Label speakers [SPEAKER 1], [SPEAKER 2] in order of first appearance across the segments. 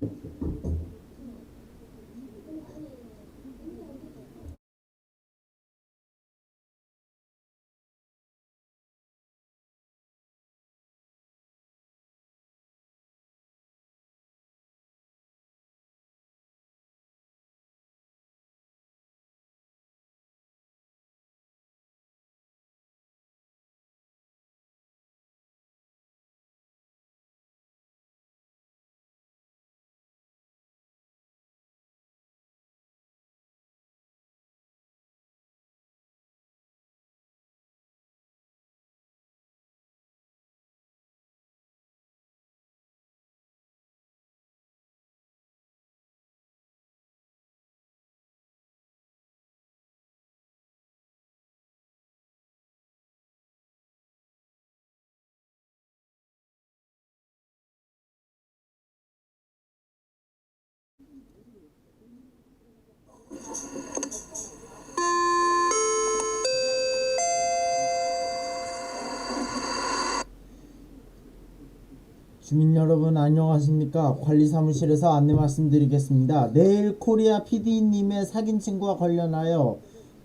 [SPEAKER 1] Thank you. 주민 여러분 안녕하십니까? 관리사무실에서 안내 말씀드리겠습니다. 내일 코리아 PD님의 사귄 친구와 관련하여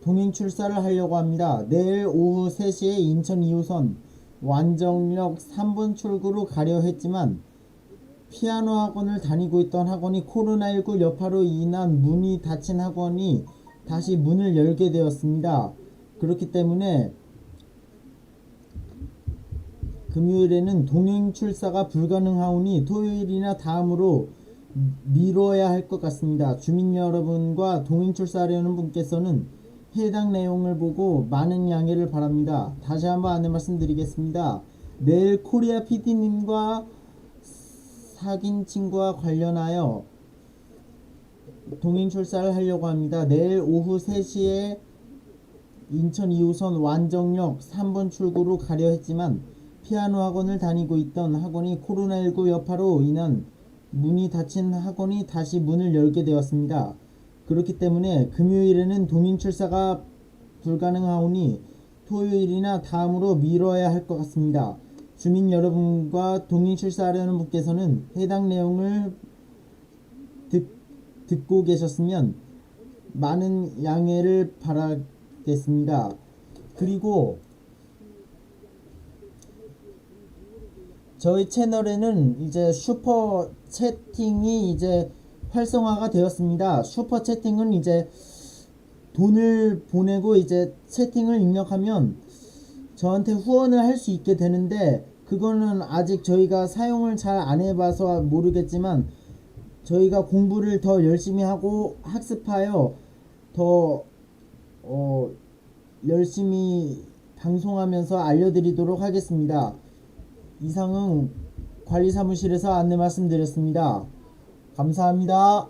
[SPEAKER 1] 동행 출사를 하려고 합니다. 내일 오후 3시에 인천 2호선 완정역 3분 출구로 가려 했지만 피아노 학원을 다니고 있던 학원이 코로나19 여파로 인한 문이 닫힌 학원이 다시 문을 열게 되었습니다. 그렇기 때문에 금요일에는 동행 출사가 불가능하오니 토요일이나 다음으로 미뤄야 할 것 같습니다. 주민 여러분과 동행 출사하려는 분께서는 해당 내용을 보고 많은 양해를 바랍니다. 다시 한번 안내 말씀드리겠습니다. 내일 코리아 PD님과 사귄 친구와 관련하여 동행 출사를 하려고 합니다. 내일 오후 3시에 인천 2호선 완정역 3번 출구로 가려 했지만 피아노 학원을 다니고 있던 학원이 코로나19 여파로 인한 문이 닫힌 학원이 다시 문을 열게 되었습니다. 그렇기 때문에 금요일에는 동행 출사가 불가능하오니 토요일이나 다음으로 미뤄야 할 것 같습니다. 주민 여러분과 동행 출사하려는 분께서는 해당 내용을 듣, 듣고 계셨으면 많은 양해를 바라겠습니다. 그리고 저희 채널에는 이제 슈퍼 채팅이 이제 활성화가 되었습니다. 슈퍼 채팅은 이제 돈을 보내고 이제 채팅을 입력하면 저한테 후원을 할 수 있게 되는데 그거는 아직 저희가 사용을 잘 안 해봐서 모르겠지만 저희가 공부를 더 열심히 하고 학습하여 더 어, 열심히 방송하면서 알려드리도록 하겠습니다. 이상은 관리사무실에서 안내 말씀드렸습니다. 감사합니다.